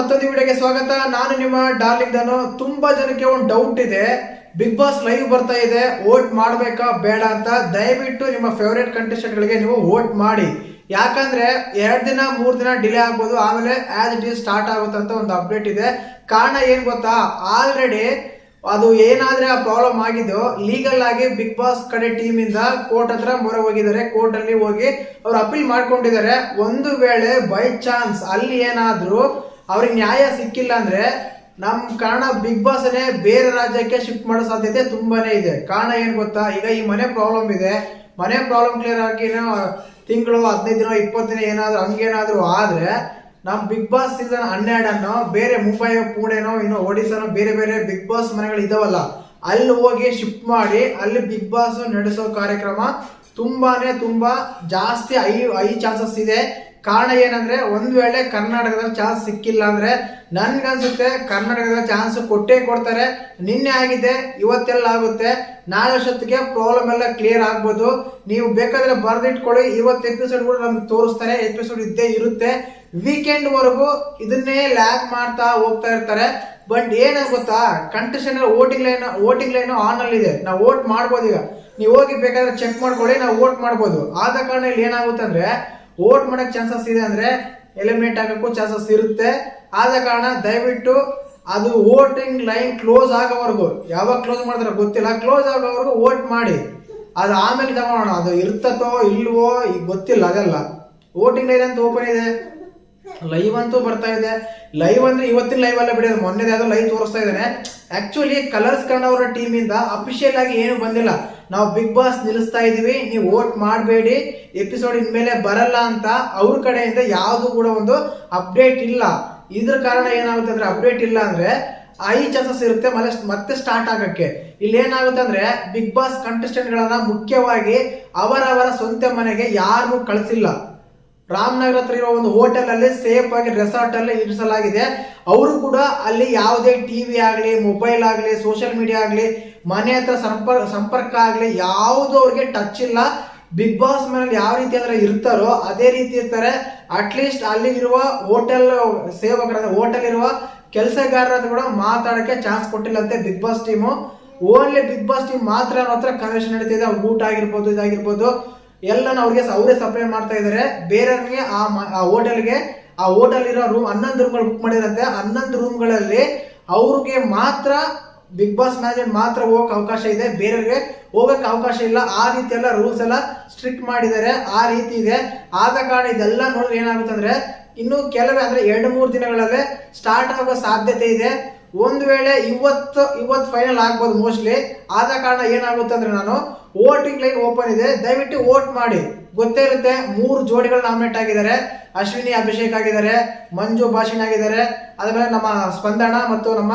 ಮತ್ತೊಂದು ವಿಡಿಯೋಗೆ ಸ್ವಾಗತ. ನಾನು ನಿಮ್ಮ ಡಾರ್ಲಿಂಗ್ ಧನು. ತುಂಬಾ ಜನಕ್ಕೆ ಒಂದು ಡೌಟ್ ಇದೆ. ಬಿಗ್ ಬಾಸ್ ಲೈವ್ ಬರ್ತಾ ಇದೆ. ವೋಟ್ ಮಾಡ್ಬೇಕಾ ಬೇಡ ಅಂತ ದಯವಿಟ್ಟು ನಿಮ್ಮ ಫೇವ್ರೇಟ್ ಕಂಟೆಸ್ಟೆಂಟ್ ಗಳಿಗೆ ನೀವು ವೋಟ್ ಮಾಡಿ. ಯಾಕಂದ್ರೆ ಎರಡ್ ದಿನ, ಮೂರ್ ದಿನ ಡಿಲೇ ಆಗ್ಬೋದು. ಆಮೇಲೆ ಆಸ್ ಇಟ್ ಈಸ್ ಸ್ಟಾರ್ಟ್ ಆಗುತ್ತೆ ಅಂತ ಒಂದು ಅಪ್ಡೇಟ್ ಇದೆ. ಕಾರಣ ಏನ್ ಗೊತ್ತಾ? ಆಲ್ರೆಡಿ ಅದು ಏನಾದ್ರೆ ಆ ಪ್ರಾಬ್ಲಮ್ ಆಗಿದ್ದು ಲೀಗಲ್ ಆಗಿ ಬಿಗ್ ಬಾಸ್ ಕಡೆ ಟೀಮ್ ಇಂದ ಕೋರ್ಟ್ ಹತ್ರ ಮೊರೆ ಹೋಗಿದ್ದಾರೆ. ಕೋರ್ಟ್ ಅಲ್ಲಿ ಹೋಗಿ ಅವ್ರು ಅಪೀಲ್ ಮಾಡ್ಕೊಂಡಿದ್ದಾರೆ. ಒಂದು ವೇಳೆ ಬೈ ಚಾನ್ಸ್ ಅಲ್ಲಿ ಏನಾದ್ರೂ ಅವ್ರಿಗೆ ನ್ಯಾಯ ಸಿಕ್ಕಿಲ್ಲ ಅಂದ್ರೆ ನಮ್ ಕಾರಣ ಬಿಗ್ ಬಾಸನ್ನೇ ಬೇರೆ ರಾಜ್ಯಕ್ಕೆ ಶಿಫ್ಟ್ ಮಾಡೋ ಸಾಧ್ಯತೆ ತುಂಬಾನೇ ಇದೆ. ಕಾರಣ ಏನ್ ಗೊತ್ತಾ? ಈಗ ಈ ಮನೆ ಪ್ರಾಬ್ಲಮ್ ಇದೆ. ಮನೆ ಪ್ರಾಬ್ಲಮ್ ಕ್ಲಿಯರ್ ಆಗಿ ತಿಂಗಳು, ಹದಿನೈದು ದಿನ, ಇಪ್ಪತ್ತು ದಿನ ಏನಾದ್ರು, ಹಂಗೇನಾದ್ರೂ ಆದ್ರೆ ನಮ್ ಬಿಗ್ ಬಾಸ್ ಸೀಸನ್ ಹನ್ನೆರಡನ್ನು ಬೇರೆ ಮುಂಬೈ, ಪುಣೆನೋ, ಇನ್ನು ಒಡಿಸ್ಸಾನೋ, ಬೇರೆ ಬೇರೆ ಬಿಗ್ ಬಾಸ್ ಮನೆಗಳು ಇದಾವಲ್ಲ, ಅಲ್ಲಿ ಹೋಗಿ ಶಿಫ್ಟ್ ಮಾಡಿ, ಅಲ್ಲಿ ಬಿಗ್ ಬಾಸ್ ನಡೆಸೋ ಕಾರ್ಯಕ್ರಮ ತುಂಬಾನೇ ತುಂಬಾ ಜಾಸ್ತಿ ಐ ಐ ಚಾನ್ಸಸ್ ಇದೆ. ಕಾರಣ ಏನಂದ್ರೆ ಒಂದ್ ವೇಳೆ ಕರ್ನಾಟಕದಲ್ಲಿ ಚಾನ್ಸ್ ಸಿಕ್ಕಿಲ್ಲ ಅಂದ್ರೆ ನನ್ಗನ್ಸುತ್ತೆ ಕರ್ನಾಟಕದ ಚಾನ್ಸ್ ಕೊಟ್ಟೇ ಕೊಡ್ತಾರೆ. ನಿನ್ನೆ ಆಗಿದೆ, ಇವತ್ತೆಲ್ಲ ಆಗುತ್ತೆ. ನಾಳೆ ಅಷ್ಟೊತ್ತಿಗೆ ಪ್ರಾಬ್ಲಮ್ ಎಲ್ಲ ಕ್ಲಿಯರ್ ಆಗ್ಬೋದು. ನೀವು ಬೇಕಾದ್ರೆ ಬರೆದಿಟ್ಕೊಳ್ಳಿ. ಇವತ್ತು ಎಪಿಸೋಡ್ ಕೂಡ ನಮ್ಗೆ ತೋರಿಸ್ತಾರೆ. ಎಪಿಸೋಡ್ ಇದ್ದೇ ಇರುತ್ತೆ. ವೀಕೆಂಡ್ ವರೆಗೂ ಇದನ್ನೇ ಲ್ಯಾಕ್ ಮಾಡ್ತಾ ಹೋಗ್ತಾ ಇರ್ತಾರೆ. ಬಟ್ ಏನಾಗ ಗೊತ್ತಾ? Contestant voting line voting line on ಅಲ್ಲಿ ಇದೆ. ನಾವು ವೋಟ್ ಮಾಡ್ಬೋದು ಈಗ. ನೀವು ಹೋಗಿ ಬೇಕಾದ್ರೆ ಚೆಕ್ ಮಾಡ್ಕೊಳ್ಳಿ, ನಾವು ವೋಟ್ ಮಾಡ್ಬೋದು. ಆದ ಕಾರಣ ಇಲ್ಲಿ ಏನಾಗುತ್ತೆ ಅಂದ್ರೆ ವೋಟ್ ಮಾಡಕ್ ಚಾನ್ಸಸ್ ಇದೆ ಅಂದ್ರೆ ಎಲಿಮಿನೇಟ್ ಆಗಕ್ಕೂ ಚಾನ್ಸಸ್ ಇರುತ್ತೆ. ಆದ ಕಾರಣ ದಯವಿಟ್ಟು ಅದು ವೋಟಿಂಗ್ ಲೈನ್ ಕ್ಲೋಸ್ ಆಗೋವರೆಗೂ, ಯಾವಾಗ ಕ್ಲೋಸ್ ಮಾಡಿದ್ರೆ ಗೊತ್ತಿಲ್ಲ ಕ್ಲೋಸ್ ಆಗೋವರೆಗೂ ವೋಟ್ ಮಾಡಿ. ಅದು ಆಮೇಲೆ ತಗೋಣ ಅದು ಇರ್ತತೋ ಇಲ್ವೋ ಈಗ ಗೊತ್ತಿಲ್ಲ, ಅದೆಲ್ಲ. ವೋಟಿಂಗ್ ಲೈನ್ ಅಂತ ಓಪನ್ ಇದೆ? ಲೈವ್ ಅಂತೂ ಬರ್ತಾ ಇದೆ. ಲೈವ್ ಅಂದ್ರೆ ಇವತ್ತಿನ ಲೈವ್ ಅಲ್ಲ ಬಿಡಿ ಮೊನ್ನೆ ಯಾವ್ದೋ ಲೈವ್ ತೋರಿಸ್ತಾ ಇದ್ದಾನೆ. ಆಕ್ಚುಲಿ ಕಲರ್ಸ್ ಕನ್ನಡ ಟೀಮ್ ಇಂದ ಅಫಿಷಿಯಲ್ ಆಗಿ ಏನು ಬಂದಿಲ್ಲ. ನಾವು ಬಿಗ್ ಬಾಸ್ ನಿಲ್ಲಿಸ್ತಾ ಇದೀವಿ, ನೀವು ವೋಟ್ ಮಾಡಬೇಡಿ ಎಪಿಸೋಡ್ ಇನ್ಮೇಲೆ ಬರಲ್ಲ ಅಂತ ಅವ್ರ ಕಡೆಯಿಂದ ಯಾವುದು ಕೂಡ ಒಂದು ಅಪ್ಡೇಟ್ ಇಲ್ಲ. ಇದ್ರ ಕಾರಣ ಏನಾಗುತ್ತೆ ಅಂದ್ರೆ ಅಪ್ಡೇಟ್ ಇಲ್ಲ ಅಂದ್ರೆ ಐ ಚಾನ್ಸಸ್ ಇರುತ್ತೆ, ಮತ್ತೆ ಮತ್ತೆ ಸ್ಟಾರ್ಟ್ ಆಗಕ್ಕೆ. ಇಲ್ಲಿ ಏನಾಗುತ್ತೆ ಅಂದ್ರೆ ಬಿಗ್ ಬಾಸ್ ಕಂಟೆಸ್ಟೆಂಟ್ ಗಳನ್ನ ಮುಖ್ಯವಾಗಿ ಅವರವರ ಸ್ವಂತ ಮನೆಗೆ ಯಾರು ಕಳಿಸಿಲ್ಲ. ರಾಮನಗರ ಹತ್ರ ಇರೋ ಒಂದು ಹೋಟೆಲ್ ಅಲ್ಲಿ ಸೇಫ್ ಆಗಿ ರೆಸಾರ್ಟ್ ಅಲ್ಲಿ ಇರಿಸಲಾಗಿದೆ. ಅವರು ಕೂಡ ಅಲ್ಲಿ ಯಾವುದೇ ಟಿವಿ ಆಗಲಿ ಮೊಬೈಲ್ ಆಗಲಿ ಸೋಷಿಯಲ್ ಮೀಡಿಯಾ ಆಗಲಿ, ಮನೆ ಹತ್ರ ಸಂಪರ್ಕ ಸಂಪರ್ಕ ಆಗಲಿ ಯಾವುದು ಅವ್ರಿಗೆ ಟಚ್ ಇಲ್ಲ. ಬಿಗ್ ಬಾಸ್ ಮನೇಲಿ ಯಾವ ರೀತಿ ಅಂದ್ರೆ ಇರ್ತಾರೋ ಅದೇ ರೀತಿ ಇರ್ತಾರೆ. ಅಟ್ಲೀಸ್ಟ್ ಅಲ್ಲಿ ಇರುವ ಹೋಟೆಲ್ ಸೇವಕರ ಹೋಟೆಲ್ ಇರುವ ಕೆಲಸಗಾರರ ಕೂಡ ಮಾತಾಡಕ್ಕೆ chance ಕೊಟ್ಟಿಲ್ಲಂತೆ Bigg Boss team only Bigg Boss team ಮಾತ್ರ ಅವ್ರ ಹತ್ರ ಕನ್ವೆನ್ಷನ್ ನಡೀತಿದೆ ಅವ್ರ ಊಟ ಆಗಿರ್ಬೋದು, ಇದಾಗಿರ್ಬೋದು. ಎಲ್ಲನ ಅವ್ರಿಗೆ ಅವರೇ ಸಪ್ಲೈ ಮಾಡ್ತಾ ಇದ್ದಾರೆ ಬೇರೆಯವ್ರಿಗೆ ಆ ಹೋಟೆಲ್ಗೆ, ಆ ಹೋಟೆಲ್ ಇರೋ ರೂಮ್ ಹನ್ನೊಂದು ರೂಮ್ಗಳು ಬುಕ್ ಮಾಡಿರಂತೆ ಹನ್ನೊಂದು ರೂಮ್ಗಳಲ್ಲಿ ಅವ್ರಿಗೆ ಮಾತ್ರ ಬಿಗ್ ಬಾಸ್ ಮ್ಯಾನೇಜ್ ಮಾತ್ರ ಹೋಗಕ್ ಅವಕಾಶ ಇದೆ. ಬೇರೆಯವ್ರಿಗೆ ಹೋಗಕ್ ಅವಕಾಶ ಇಲ್ಲ. ಆ ರೀತಿ ಎಲ್ಲ ರೂಲ್ಸ್ ಎಲ್ಲ ಸ್ಟ್ರಿಕ್ಟ್ ಮಾಡಿದ್ದಾರೆ. ಆ ರೀತಿ ಇದೆ. ಆದ ಕಾರಣ ಇದೆಲ್ಲ ನೋಡಿದ್ರೆ ಏನಾಗುತ್ತೆ ಅಂದ್ರೆ, ಇನ್ನು ಕೆಲವೇ ಅಂದ್ರೆ ಎರಡು ಮೂರು ದಿನಗಳಲ್ಲೇ ಸ್ಟಾರ್ಟ್ ಆಗೋ ಸಾಧ್ಯತೆ ಇದೆ. ಒಂದು ವೇಳೆ ಇವತ್ತು ಇವತ್ತು ಫೈನಲ್ ಆಗ್ಬೋದು ಮೋಸ್ಟ್ಲಿ ಆದ ಕಾರಣ ಏನಾಗುತ್ತೆ ನಾನು ವೋಟಿಂಗ್ ಲೈನ್ ಓಪನ್ ಇದೆ. ದಯವಿಟ್ಟು ವೋಟ್ ಮಾಡಿ. ಗೊತ್ತೇ ಇರುತ್ತೆ, ಮೂರು ಜೋಡಿಗಳು ನಾಮಿನೇಟ್ ಆಗಿದ್ದಾರೆ. ಅಶ್ವಿನಿ ಅಭಿಷೇಕ್ ಆಗಿದ್ದಾರೆ, ಮಂಜು ಭಾಷಿಣ್ ಆಗಿದ್ದಾರೆ. ಅದಾದ್ಮೇಲೆ ನಮ್ಮ ಸ್ಪಂದನ ಮತ್ತು ನಮ್ಮ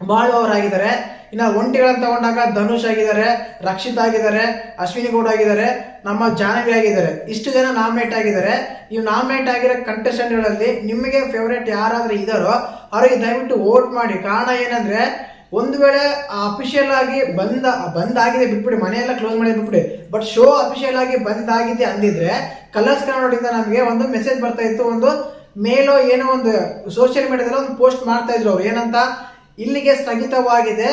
ಬಾಳು ಅವರಾಗಿದ್ದಾರೆ. ಇನ್ನು ಒಂಟಿಗಳನ್ನು ತಗೊಂಡಾಗ ಧನುಷ್ ಆಗಿದ್ದಾರೆ, ರಕ್ಷಿತ್ ಆಗಿದ್ದಾರೆ, ಅಶ್ವಿನಿ ಗೌಡ ಆಗಿದ್ದಾರೆ, ನಮ್ಮ ಜಾಹ್ನವಿ ಆಗಿದ್ದಾರೆ. ಇಷ್ಟು ಜನ ನಾಮಿನೇಟ್ ಆಗಿದ್ದಾರೆ. ಇವು ನಾಮಿನೇಟ್ ಆಗಿರೋ ಕಂಟೆಸ್ಟೆಂಟ್ಗಳಲ್ಲಿ ನಿಮಗೆ ಫೇವ್ರೇಟ್ ಯಾರಾದರೂ ಇದ್ದಾರೋ, ಅವರಿಗೆ ದಯವಿಟ್ಟು ವೋಟ್ ಮಾಡಿ. ಕಾರಣ ಏನಂದ್ರೆ ಒಂದು ವೇಳೆ ಅಫಿಷಿಯಲ್ ಆಗಿ ಬಂದ, ಬಂದಾಗಿದೆ, ಬಿಟ್ಬಿಡಿ, ಮನೆಯೆಲ್ಲ ಕ್ಲೋಸ್ ಮಾಡಿ ಬಿಟ್ಬಿಡಿ ಬಟ್ ಶೋ ಅಫಿಷಿಯಲ್ ಆಗಿ ಬಂದಾಗಿದೆ ಅಂದಿದ್ರೆ ಕಲರ್ಸ್ ಕನ್ನಡದಿಂದ ನಮಗೆ ಒಂದು ಮೆಸೇಜ್ ಬರ್ತಾ ಇತ್ತು, ಒಂದು ಮೇಲೋ ಏನೋ ಒಂದು ಸೋಷಿಯಲ್ ಮೀಡಿಯಾದಲ್ಲಿ ಒಂದು ಪೋಸ್ಟ್ ಮಾಡ್ತಾ ಇದ್ರು ಅವ್ರು. ಏನಂತ? ಇಲ್ಲಿಗೆ ಸ್ಥಗಿತವಾಗಿದೆ,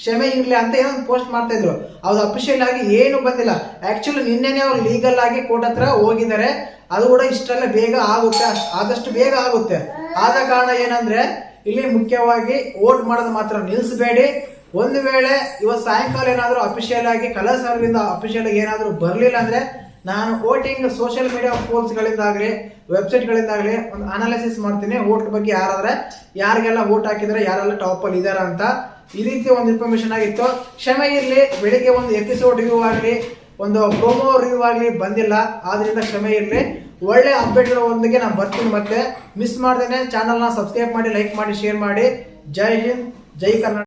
ಕ್ಷಮೆ ಇರಲಿ ಅಂತ ಏನೋ ಪೋಸ್ಟ್ ಮಾಡ್ತಾ ಇದ್ರು. ಅದು ಅಫಿಷಿಯಲ್ ಆಗಿ ಏನು ಬಂದಿಲ್ಲ. ಆಕ್ಚುಲಿ ನಿನ್ನೆನೆ ಅವ್ರು ಲೀಗಲ್ ಆಗಿ ಕೋರ್ಟ್ ಹತ್ರ ಹೋಗಿದ್ದಾರೆ. ಅದು ಕೂಡ ಇಷ್ಟೆಲ್ಲ ಬೇಗ ಆಗುತ್ತೆ. ಆದಷ್ಟು ಬೇಗ ಆಗುತ್ತೆ. ಆದ ಕಾರಣ ಏನಂದ್ರೆ ಇಲ್ಲಿ ಮುಖ್ಯವಾಗಿ ವೋಟ್ ಮಾಡೋದು ಮಾತ್ರ ನಿಲ್ಲಿಸಬೇಡಿ ಒಂದು ವೇಳೆ ಇವತ್ತು ಸಾಯಂಕಾಲ ಏನಾದರೂ ಅಫಿಷಿಯಲ್ ಆಗಿ ಕಲರ್ ಸರ್ವಿಂದ ಅಫಿಷಿಯಲ್ ಆಗಿ ಏನಾದರೂ ಬರಲಿಲ್ಲ ಅಂದರೆ ನಾನು ವೋಟಿಂಗ್ ಸೋಷಿಯಲ್ ಮೀಡಿಯಾ ಪೋಲ್ಸ್ಗಳಿಂದಾಗಲಿ ವೆಬ್ಸೈಟ್ಗಳಿಂದಾಗಲಿ ಒಂದು ಅನಾಲಿಸಿಸ್ ಮಾಡ್ತೀನಿ. ವೋಟ್ ಬಗ್ಗೆ ಯಾರಾದರೆ, ಯಾರಿಗೆಲ್ಲ ವೋಟ್ ಹಾಕಿದರೆ, ಯಾರೆಲ್ಲ ಟಾಪಲ್ಲಿ ಇದ್ದಾರೆ ಅಂತ ಈ ರೀತಿ ಒಂದು ಇನ್ಫಾರ್ಮೇಷನ್ ಆಗಿತ್ತು. ಕ್ಷಮೆ ಇರಲಿ, ಬೆಳಿಗ್ಗೆ ಒಂದು ಎಪಿಸೋಡ್ ರಿವ್ಯೂ ಆಗಲಿ, ಒಂದು ಪ್ರೋಮೋ ರಿವ್ಯೂ ಆಗಲಿ ಬಂದಿಲ್ಲ. ಆದ್ದರಿಂದ ಕ್ಷಮೆ ಇರಲಿ. ಒಳ್ಳೆ ಅಪ್ಡೇಟ್ ಅಪ್ಡೇಟ್ಗಳೊಂದಿಗೆ ನಾನು ಬರ್ತೀನಿ ಮತ್ತೆ. ಮಿಸ್ ಮಾಡ್ದೇನೆ ಚಾನಲ್ನ ಸಬ್ಸ್ಕ್ರೈಬ್ ಮಾಡಿ ಲೈಕ್ ಮಾಡಿ ಶೇರ್ ಮಾಡಿ. ಜೈ ಹಿಂದ್, ಜೈ ಕರ್ನಾಟಕ.